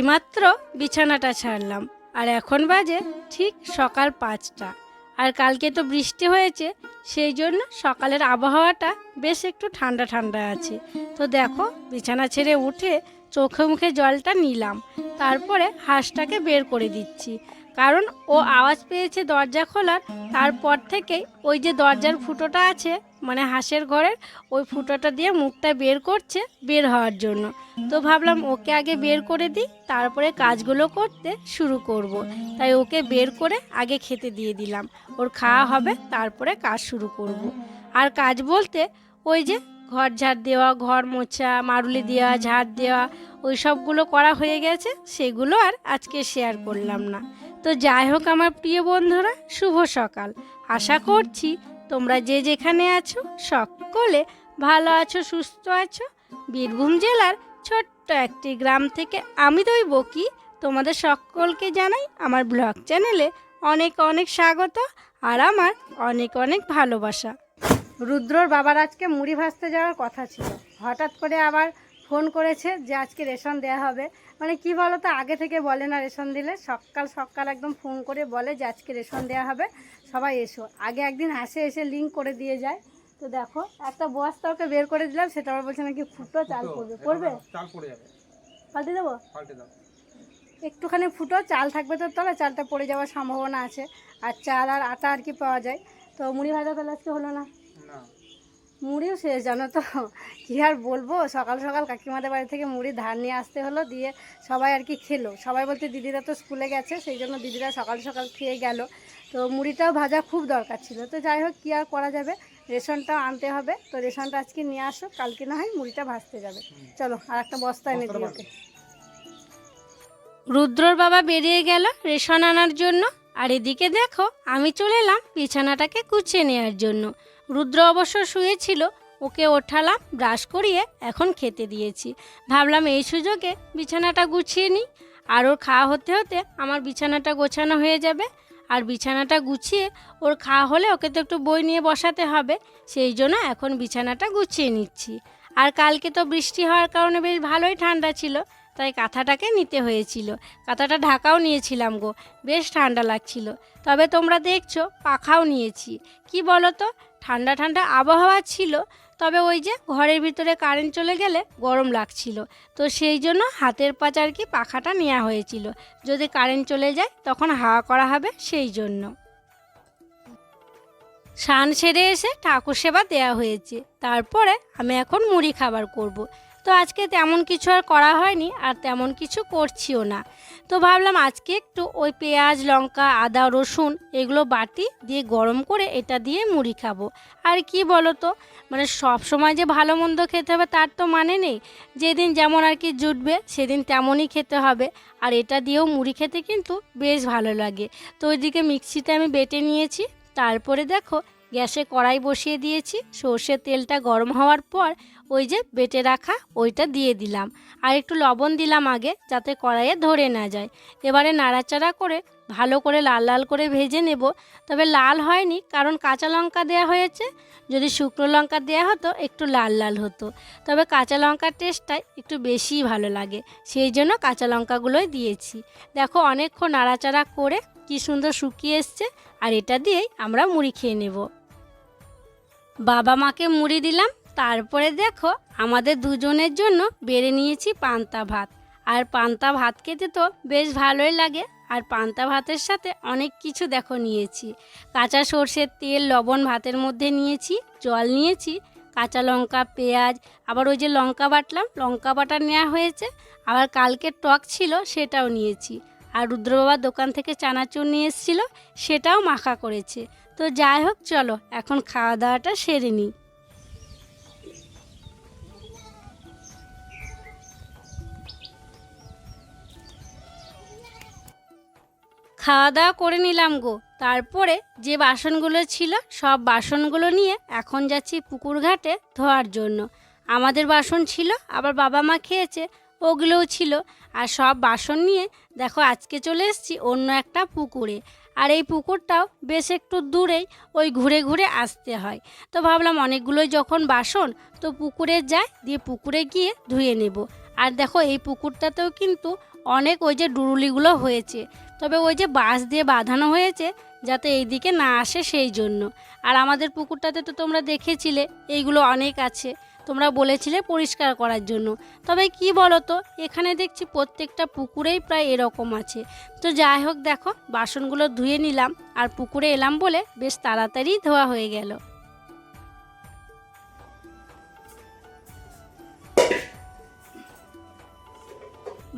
এইমাত্র বিছানাটা ছাড়লাম। আর এখন বাজে ঠিক সকাল পাঁচটা। আর কালকে তো বৃষ্টি হয়েছে, সেই জন্য সকালের আবহাওয়াটা বেশ একটু ঠান্ডা ঠান্ডা আছে। তো দেখো, বিছানা ছেড়ে উঠে চোখে মুখে জলটা নিলাম। তারপরে হাঁসটাকে বের করে দিচ্ছি। কারণ ও আওয়াজ পেয়েছে দরজা খোলার, তারপর থেকেই ওই যে দরজার ফুটোটা আছে মানে হাঁসের ঘরের ওই ফুটোটা দিয়ে মুখটা বের করছে বের হওয়ার জন্য তো ভাবলাম ওকে আগে বের করে দিই, তারপরে কাজগুলো করতে শুরু করব। তাই ওকে বের করে আগে খেতে দিয়ে দিলাম ওর খাওয়া হবে, তারপরে কাজ শুরু করব। আর কাজ বলতে ওই যে ঘর ঝাড় দেওয়া, ঘর মোছা, মারুলি দেওয়া, ঝাড় দেওয়া, ওই সবগুলো করা হয়ে গেছে, সেগুলো আর আজকে শেয়ার করলাম না তো যাই হোক আমার প্রিয় বন্ধুরা, শুভ সকাল আশা করছি তোমরা যে যেখানে আছো, সকলে ভালো আছো, সুস্থ আছো। বীরভূম জেলার ছোট্ট একটি গ্রাম থেকে আমি তো বকি তোমাদের সকলকে জানাই আমার ব্লগ চ্যানেলে অনেক অনেক স্বাগত আর আমার অনেক অনেক ভালোবাসা। রুদ্রর বাবার আজকে মুড়ি ভাজতে যাওয়ার কথা ছিল। হঠাৎ করে আবার ফোন করেছে যে আজকে রেশন দেওয়া হবে। মানে কি বলো তো আগে থেকে বলে না রেশন দিলে। সকাল সকাল একদম ফোন করে বলে যে আজকে রেশন দেওয়া হবে। সবাই এসো। আগে একদিন হাসে এসে লিঙ্ক করে দিয়ে যায়। তো দেখো একটা বস্তা ওকে বের করে দিলাম সেটা আবার বলছে নাকি ফুটো চাল পড়বে পড়বে চাল পড়ে যাবে। পাল্টে দেবো? পাল্টে দাও। একটুখানি ফুটো চাল থাকবে তো তলে চালটা পড়ে যাওয়ার সম্ভাবনা আছে। আর চাল আর আটা আর কি পাওয়া যায়। তো মুড়ি ভাজা তাহলে আজকে হলো না। মুড়িও শেষ জানো তো? কী আর বলব? সকাল সকাল কাকিমাদের বাড়ি থেকে মুড়ি ধার নিয়ে আসতে হলো দিয়ে সবাই আর কি খেলো। সবাই বলতে দিদিরা তো স্কুলে গেছে সেই জন্য দিদিরা সকাল সকাল খেয়ে গেল। তো মুড়িটাও ভাজা খুব দরকার ছিল। তো যাই হোক কী আর করা যাবে? রেশনটাও আনতে হবে। তো রেশনটা আজকে নিয়ে আসো কালকে না হয় মুড়িটা ভাজতে যাবে। চলো আর একটা বস্তা এনে দিই ওকে রুদ্রর বাবা বেরিয়ে গেল রেশন আনার জন্য। আর এদিকে দেখো আমি চলে এলাম বিছানাটাকে গুছিয়ে নেওয়ার জন্য। রুদ্র অবশ্য শুয়েছিল, ওকে ওঠালাম, ব্রাশ করিয়ে এখন খেতে দিয়েছি। ভাবলাম এই সুযোগে বিছানাটা গুছিয়ে নিই। আর ওর খাওয়া হতে হতে আমার বিছানাটা গোছানো হয়ে যাবে। আর বিছানাটা গুছিয়ে ওর খাওয়া হলে ওকে তো একটু বই নিয়ে বসাতে হবে। সেই জন্য এখন বিছানাটা গুছিয়ে নিচ্ছি। আর কালকে তো বৃষ্টি হওয়ার কারণে বেশ ভালোই ঠান্ডা ছিল, তাই কাঁথাটাকে নিতে হয়েছিল। কাঁথাটা ঢাকাও নিয়েছিলাম গো, বেশ ঠান্ডা লাগছিল। তবে তোমরা দেখছ, পাখাও নিয়েছি। কি বলো তো? ঠান্ডা ঠান্ডা আবহাওয়া ছিল, তবে ওই যে ঘরের ভিতরে কারেন্ট চলে গেলে গরম লাগছিল। তো সেই জন্য হাতের পাচার কি পাখাটা নেওয়া হয়েছিল। যদি কারেন্ট চলে যায়, তখন হাওয়া করা হবে সেই জন্য। স্নান সেরে এসে ঠাকুর সেবা দেওয়া হয়েছে। তারপরে আমি এখন মুড়ি খাবার করব। তো আজকে তেমন কিছু আর করা হয়নি আর তেমন কিছু করছিও না। তো ভাবলাম আজকে একটু ওই পেঁয়াজ, লঙ্কা, আদা, রসুন এগুলো বাটি দিয়ে গরম করে এটা দিয়ে মুড়ি খাব। আর কি বলো তো মানে সব সময় যে ভালো মন্দ খেতে হবে তার তো মানে নেই। যেদিন যেমন আর কি জুটবে সেদিন তেমনই খেতে হবে। আর এটা দিয়েও মুড়ি খেতে কিন্তু বেশ ভালো লাগে। তো ওইদিকে মিক্সিতে আমি বেটে নিয়েছি। তারপরে দেখো গ্যাসে কড়াই বসিয়ে দিয়েছি। সর্ষের তেলটা গরম হওয়ার পর ওই যে বেটে রাখা ওইটা দিয়ে দিলাম। আর একটু লবণ দিলাম আগে, যাতে কড়াইয়ে ধরে না যায়। এবারে নাড়াচাড়া করে ভালো করে লাল লাল করে ভেজে নেব। তবে লাল হয়নি, কারণ কাঁচা লঙ্কা দেওয়া হয়েছে। যদি শুকনো লঙ্কা দেওয়া হতো, একটু লাল লাল হতো। তবে কাঁচা লঙ্কার টেস্টটাই একটু বেশিই ভালো লাগে। সেই জন্য কাঁচা লঙ্কাগুলোই দিয়েছি। দেখো অনেকক্ষণ নাড়াচাড়া করে কি সুন্দর শুকিয়ে এসছে। আর এটা দিয়েই আমরা মুড়ি খেয়ে নেব। বাবা মাকে মুড়ি দিলাম, তারপরে দেখো আমাদের দুজনের জন্য বেড়ে নিয়েছি পান্তা ভাত। আর পান্তা ভাত খেতে তো বেশ ভালোই লাগে, আর পান্তা ভাতের সাথে অনেক কিছু দেখো নিয়েছি। কাঁচা সর্ষের তেল, লবণ ভাতের মধ্যে নিয়েছি, জল নিয়েছি, কাঁচা লঙ্কা, পেঁয়াজ, আবার ওই যে লঙ্কা বাটলাম, লঙ্কা বাটা নেওয়া হয়েছে, আবার কালকে টক ছিল সেটাও নিয়েছি। আর রুদ্রবাবার দোকান থেকে চানাচুর নিয়ে এসেছিল, সেটাও মাখা করেছে। তো যাই হোক, চলো, এখন খাওয়া দাওয়াটা সেরে নিই। খাওয়া দাওয়া করে নিলাম গো। তারপরে যে বাসনগুলো ছিল, সব বাসনগুলো নিয়ে এখন যাচ্ছি পুকুর ঘাটে ধোয়ার জন্য। আমাদের বাসন ছিল, আবার বাবা মা খেয়েছে ওগুলোও ছিল। আর সব বাসন নিয়ে দেখো আজকে চলে এসেছি অন্য একটা পুকুরে। আর এই পুকুরটাও বেশ একটু দূরেই ওই ঘুরে ঘুরে আসতে হয়। তো ভাবলাম অনেকগুলোই যখন বাসন, তো পুকুরে যাই, দিয়ে পুকুরে গিয়ে ধুয়ে নেব। আর দেখো এই পুকুরটাতেও কিন্তু অনেক ওই যে ডুরুলিগুলো হয়েছে। তবে ওই যে বাঁশ দিয়ে বাঁধানো হয়েছে, যাতে এই দিকে না আসে সেই জন্য। আর আমাদের পুকুরটাতে তো তোমরা দেখেছিলে, এইগুলো অনেক আছে। তোমরা বলেছিলে পরিষ্কার করার জন্য। তবে কি বলো তো এখানে দেখছি প্রত্যেকটা পুকুরেই প্রায় এরকম আছে। তো যাই হোক দেখো, বাসনগুলো ধুয়ে নিলাম আর পুকুরে এলাম বলে বেশ তাড়াতাড়ি ধোয়া হয়ে গেল।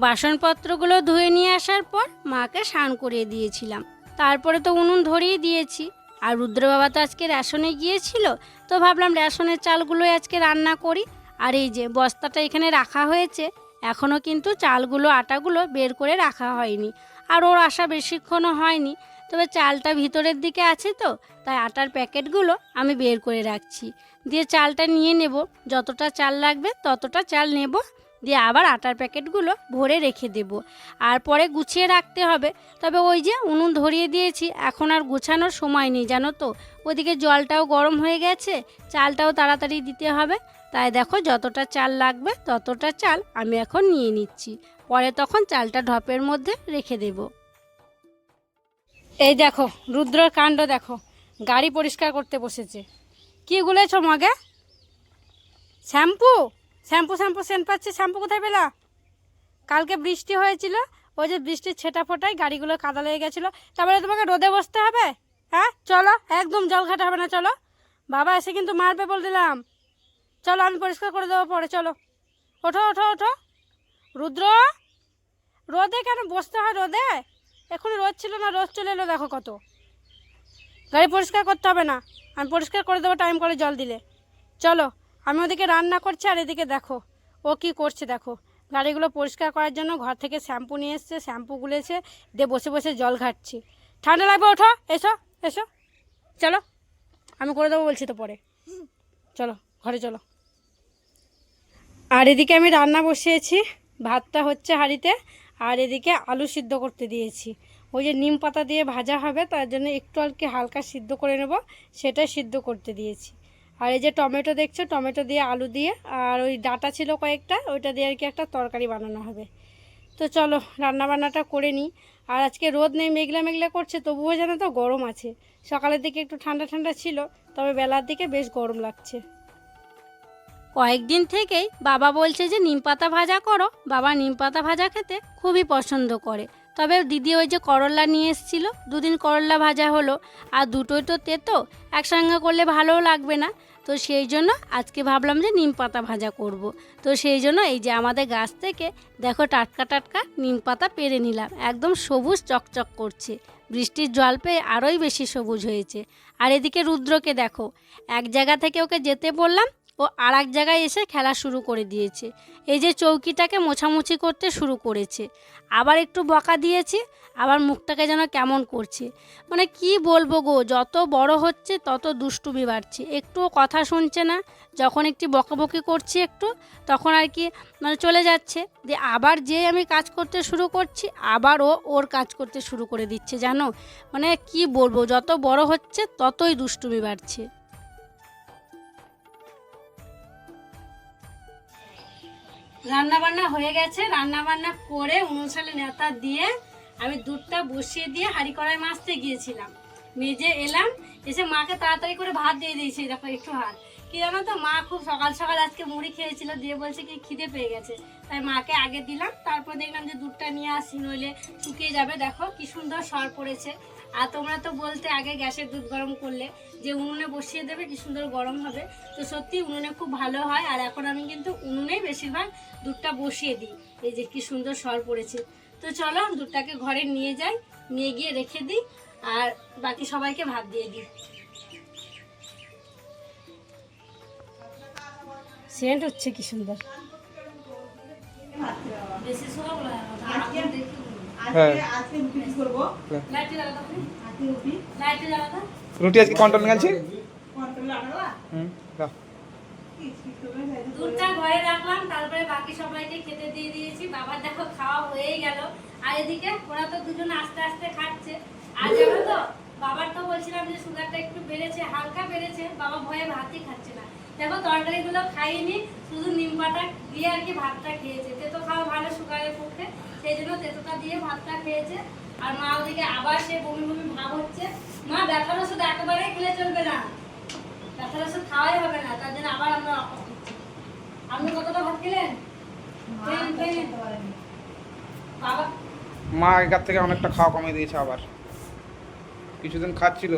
বাসনপত্রগুলো ধুয়ে নিয়ে আসার পর মাকে স্নান করিয়ে দিয়েছিলাম। তারপরে তো উনুন ধরিয়ে দিয়েছি। আর রুদ্র বাবা তো আজকে রেশনে গিয়েছিল, তো ভাবলাম রেশনের চালগুলোই আজকে রান্না করি। আর এই যে বস্তাটা এখানে রাখা হয়েছে এখনও কিন্তু চালগুলো, আটাগুলো বের করে রাখা হয়নি। আর ওর আসা বেশিক্ষণও হয়নি, তবে চালটা ভিতরের দিকে আছে তো, তাই আটার প্যাকেটগুলো আমি বের করে রাখছি। দিয়ে চালটা নিয়ে নেব, যতটা চাল লাগবে ততটা চাল নেব। দিয়ে আবার আটার প্যাকেটগুলো ভরে রেখে দেব। আর পরে গুছিয়ে রাখতে হবে। তবে ওই যে উনুন ধরিয়ে দিয়েছি, এখন আর গুছানোর সময় নেই, জানো তো? ওদিকে জলটাও গরম হয়ে গেছে, চালটাও তাড়াতাড়ি দিতে হবে। তাই দেখো যতটা চাল লাগবে, ততটা চাল আমি এখন নিয়ে নিচ্ছি। পরে তখন চালটা ঢপের মধ্যে রেখে দেব। এই দেখো, রুদ্রর কাণ্ড দেখো। গাড়ি পরিষ্কার করতে বসেছে। কি গুলেছ মগে? শ্যাম্পু? শ্যাম্পু শ্যাম্পু, সেন্ট পাচ্ছি। শ্যাম্পু কোথায় পেলা? কালকে বৃষ্টি হয়েছিল, ওই যে বৃষ্টির ছেটা ফোটায় গাড়িগুলো কাদা লেগে গেছিল। তারপরে তোমাকে রোদে বসতে হবে? হ্যাঁ? চলো, একদম জল ঘাটা হবে না, চলো। বাবা এসে কিন্তু মারবে বল দিলাম। চলো, আমি পরিষ্কার করে দেবো পরে, চলো। ওঠো ওঠো ওঠো। রুদ্র, রোদে কেন বসতে হয় রোদে? এখন রোদ ছিল না, রোদ চলে এলো, দেখো কত। গাড়ি পরিষ্কার করতে হবে না। আমি পরিষ্কার করে দেবো টাইম করে জল দিলে। চলো। আমি ওদিকে রান্না করছি আর এদিকে দেখো, ও কি করছে দেখো। গাড়িগুলো পরিষ্কার করার জন্য ঘর থেকে শ্যাম্পু নিয়ে এসছে, শ্যাম্পু গুলেছে, দিয়ে বসে বসে জল ঘাটছি। ঠান্ডা লাগবে, ওঠো, এসো এসো। চলো, আমি করে দেবো বলছি তো পরে। চলো, ঘরে চলো। আর এদিকে আমি রান্না বসিয়েছি, ভাতটা হচ্ছে হাঁড়িতে, আর এদিকে আলু সিদ্ধ করতে দিয়েছি। ওই যে নিম পাতা দিয়ে ভাজা হবে, তার জন্য একটু আর কি হালকা সিদ্ধ করে নেব, সেটাই সিদ্ধ করতে দিয়েছি। আর এই যে টমেটো দেখছ, টমেটো দিয়ে আলু দিয়ে, আর ওই ডাটা ছিল কয়েকটা, ওইটা দিয়ে আর কি একটা তরকারি বানানো হবে। তো চলো রান্না বান্নাটা করে নিই। আর আজকে রোদ নেই, মেঘলা মেঘলা করছে, তবুও যেন তো গরম আছে। সকালের দিকে একটু ঠান্ডা ঠান্ডা ছিল, তবে বেলার দিকে বেশ গরম লাগছে। কয়েকদিন থেকেই বাবা বলছে যে নিম পাতা ভাজা করো। বাবা নিম পাতা ভাজা খেতে খুবই পছন্দ করে। তবে দিদি ওই যে করল্লা নিয়ে এসেছিল, দুদিন করল্লা ভাজা হলো, আর দুটোই তো তেতো, একসঙ্গে করলে ভালোও লাগবে না। তো সেই জন্য আজকে ভাবলাম যে নিম পাতা ভাজা করব। তো সেই জন্য এই যে আমাদের গাছ থেকে দেখো টাটকা টাটকা নিম পাতা পেরে নিলাম। একদম সবুজ চকচক করছে। বৃষ্টির জল পেয়ে আরোই বেশি সবুজ হয়েছে। আর এদিকে রুদ্রকে দেখো, এক জায়গা থেকে ওকে যেতে বললাম ও আর এক জায়গায় এসে খেলা শুরু করে দিয়েছে। এই যে চৌকিটাকে মোছামুছি করতে শুরু করেছে। আবার একটু বকা দিয়েছি, আবার মুখটাকে যেন কেমন করছে। মানে কি বলব গো, যত বড় হচ্ছে তত দুষ্টুমি বাড়ছে। একটুও কথা শুনছে না, যখন একটি বকাবকি করছি একটু, তখন আর কি মানে চলে যাচ্ছে। দিয়ে আবার যে আমি কাজ করতে শুরু করছি, আবার ও ওর কাজ করতে শুরু করে দিচ্ছে, জানো? মানে কি বলব, যত বড় হচ্ছে ততই দুষ্টুমি বাড়ছে। রান্না বান্না হয়ে গেছে। রান্না বান্না করে উনুনশালে নেতা দিয়ে আমি দুধটা বসিয়ে দিয়ে হাঁড়ি কড়াই মাছতে গিয়েছিলাম। মেজে এলাম, এসে মাকে তাড়াতাড়ি করে ভাত দিয়ে দিয়েছি দেখো একটু হাত। কি জানো তো, মা খুব সকাল সকাল আজকে মুড়ি খেয়েছিল, দিয়ে বলছে কি খিদে পেয়ে গেছে। তাই মাকে আগে দিলাম, তারপর দেখলাম যে দুধটা নিয়ে আসি, নইলে শুকিয়ে যাবে। দেখো কি সুন্দর সর পড়েছে। আর তোমরা তো বলতে আগে গ্যাসের দুধ গরম করলে যে উনুনে বসিয়ে দেবে, কি সুন্দর গরম হবে। তো সত্যি উনুনে খুব ভালো হয়, আর এখন আমি কিন্তু উনুনেই বেশিরভাগ দুধটা বসিয়ে দিই। এই যে কি সুন্দর সর পড়েছে। তো চলো, দুধটাকে ঘরে নিয়ে যাই, নিয়ে গিয়ে রেখে দিই, আর বাকি সবাইকে ভাত দিয়ে দিই। সেন্ট হচ্ছে কি সুন্দর। বেশি সময় হ্যাঁ। জ্বালাতো রুটি আজকে কন্ট্রোল গেছে দুধটা ঘরে রাখলাম তারপরে বাকি সবাইকে খেতে দিয়ে দিয়েছি। বাবার দেখো খাওয়া হয়েই গেল। আর এদিকে ওরা তো দুজন আস্তে আস্তে খাচ্ছে। আর জানো তো বাবার তো বলছিলাম যে সুগারটা একটু বেড়েছে হালকা বেড়েছে। বাবা ভয়ে ভাতই খাচ্ছে না। দেখো তরকারিগুলো খাইনি শুধু নিম পাতা দিয়ে আর কি ভাতটা খেয়েছে। তেতো খাওয়া ভালো সুগারের পক্ষে। সেই জন্য তেতোটা দিয়ে ভাতটা খেয়েছে। আর মা ওদিকে আবার সে বমি বমি ভাব হচ্ছে। মা ব্যথার ওষুধ একেবারেই খেলে চলবে না। ব্যথার ওষুধ খাওয়াই হবে না তার জন্য আবার আমরা অফার দিচ্ছি। আপনি কতটা ভাত খেলেন। বাবা। মা আগেকার থেকে অনেকটা খাওয়া কমিয়ে দিয়েছে আবার। কিছুদিন খাচ্ছিল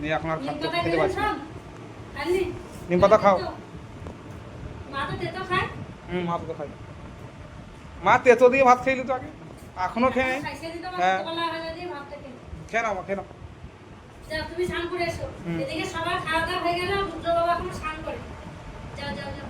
নিয়ে এখন আর খাচ্ছে খেতে পারছে? নিম পাতা খাও। মা তো তেতো খায়? হুম মা তো খাই মা তেতো দিয়ে ভাত খেয়ে তো আগে? এখনও খেয়ে নেই হ্যাঁ। খেয়ে খেয়ে নাও খেয়ে নাও। তুমি স্নান করে এসো। এদিকে সবার খাওয়া দাওয়া হয়ে গেল রুদ্র বাবা এখন স্নান করে। যাও যাও যাও।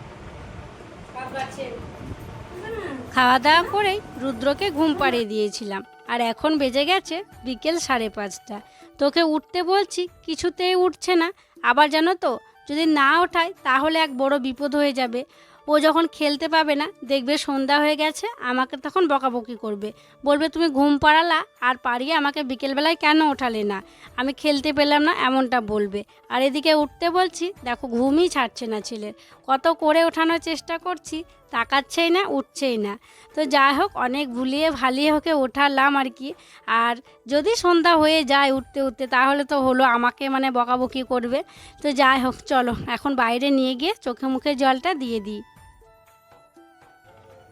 খাওয়া দাওয়া করেই রুদ্রকে ঘুম পাড়িয়ে দিয়েছিলাম। আর এখন বেজে গেছে বিকেল সাড়ে পাঁচটা। তোকে উঠতে বলছি কিছুতেই উঠছে না। আবার জানো তো যদি না ওঠায় তাহলে এক বড় বিপদ হয়ে যাবে। ও যখন খেলতে পাবে না, দেখবে সন্ধ্যা হয়ে গেছে, আমাকে তখন বকাবকি করবে। বলবে, তুমি ঘুম পাড়ালা আর পাড়িয়ে আমাকে বিকেলবেলায় কেন ওঠালে না? আমি খেলতে পেলাম না, এমনটা বলবে। আর এদিকে উঠতে বলছি, দেখো, ঘুমই ছাড়ছে না ছেলের। কত করে ওঠানোর চেষ্টা করছি তাকাচ্ছেই না, উঠছেই না। তো যাই হোক, অনেক ভুলিয়ে ভালিয়ে ওকে ওঠালাম আর কি। আর যদি সন্ধ্যা হয়ে যায় উঠতে উঠতে, তাহলে তো হলো আমাকে মানে বকাবকি করবে। তো যাই হোক, চলো এখন বাইরে নিয়ে গিয়ে চোখে মুখে জলটা দিয়ে দিই।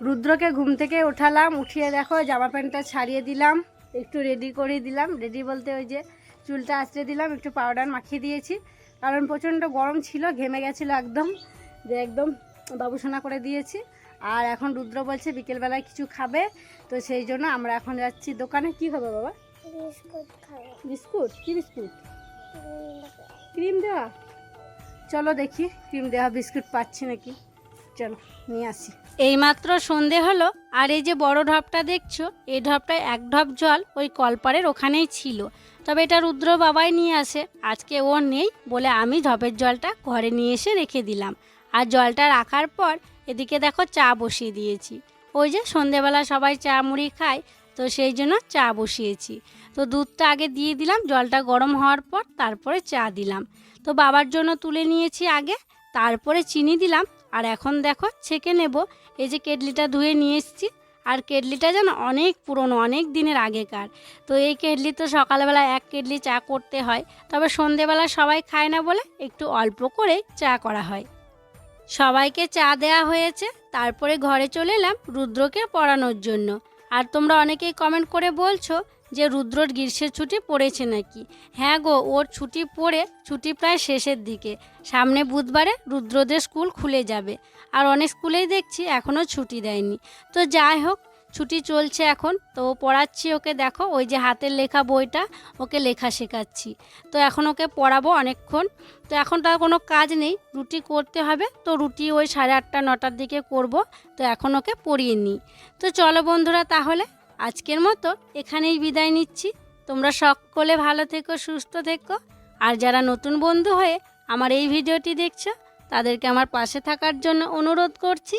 রুদ্রকে ঘুম থেকে ওঠালাম, উঠিয়ে দেখো, জামা প্যান্টটা ছাড়িয়ে দিলাম, একটু রেডি করে দিলাম। রেডি বলতে ওই যে চুলটা আঁচড়ে দিলাম, একটু পাউডার মাখিয়ে দিয়েছি। কারণ প্রচণ্ড গরম ছিল, ঘেমে গেছিল একদম। যে একদম বাবুসোনা করে দিয়েছি। আর এখন রুদ্র বলছে বিকেলবেলায় কিছু খাবে। তো সেই জন্য আমরা এখন যাচ্ছি দোকানে। কি হবে বাবা? বিস্কুট খাব। বিস্কুট? কি বিস্কুট? ক্রিম দেওয়া? চলো দেখি ক্রিম দেওয়া বিস্কুট পাচ্ছি নাকি? চলো নিয়ে আসি। এইমাত্র সন্ধে হলো আর এই যে বড় ঢপটা দেখছ এই ঢপটায় এক ঢপ জল ওই কলপারের ওখানেই ছিল। তবে এটা রুদ্র বাবাই নিয়ে আসে। আজকে ও নেই বলে আমি ঢপের জলটা ঘরে নিয়ে এসে রেখে দিলাম। আর জলটা রাখার পর এদিকে দেখো চা বসিয়ে দিয়েছি। ওই যে সন্ধেবেলা সবাই চা মুড়ি খায়, তো সেই জন্য চা বসিয়েছি। তো দুধটা আগে দিয়ে দিলাম, জলটা গরম হওয়ার পর তারপরে চা দিলাম। তো বাবার জন্য তুলে নিয়েছি আগে, তারপরে চিনি দিলাম, আর এখন দেখো ছেঁকে নেব। এই যে কেটলিটা ধুয়ে নিয়ে এসেছি, আর কেটলিটা যেন অনেক পুরনো, অনেক দিনের আগেকার। তো এই কেটলি তো সকালবেলা এক কেটলি চা করতে হয়, তবে সন্ধেবেলা সবাই খায় না বলে একটু অল্প করে চা করা হয়। সবাইকে চা দেয়া হয়েছে, তারপরে ঘরে চলে এলাম রুদ্রকে পড়ানোর জন্য। আর তোমরা অনেকেই কমেন্ট করে বলছো যে রুদ্রর গ্রীষ্মের ছুটি পড়েছে নাকি। হ্যাঁ গো, ওর ছুটি পড়ে, ছুটি প্রায় শেষের দিকে। সামনে বুধবারে রুদ্রদের স্কুল খুলে যাবে। আর অনেক স্কুলেই দেখছি এখনও ছুটি দেয়নি। তো যাই হোক ছুটি চলছে এখন, তো পড়াচ্ছি ওকে দেখো, ওই যে হাতের লেখা বইটা, ওকে লেখা শেখাচ্ছি। তো এখন ওকে পড়াবো অনেকক্ষণ। তো এখন তার কোনো কাজ নেই, রুটি করতে হবে, তো রুটি ওই সাড়ে আটটা, নটার দিকে করব, তো এখন ওকে পড়িয়ে নিই। তো চলো বন্ধুরা তাহলে, আজকের মতো এখানেই বিদায় নিচ্ছি। তোমরা সকলে ভালো থেকো, সুস্থ থেকো। আর যারা নতুন বন্ধু হয়ে আমার এই ভিডিওটি দেখছ, তাদেরকে আমার পাশে থাকার জন্য অনুরোধ করছি।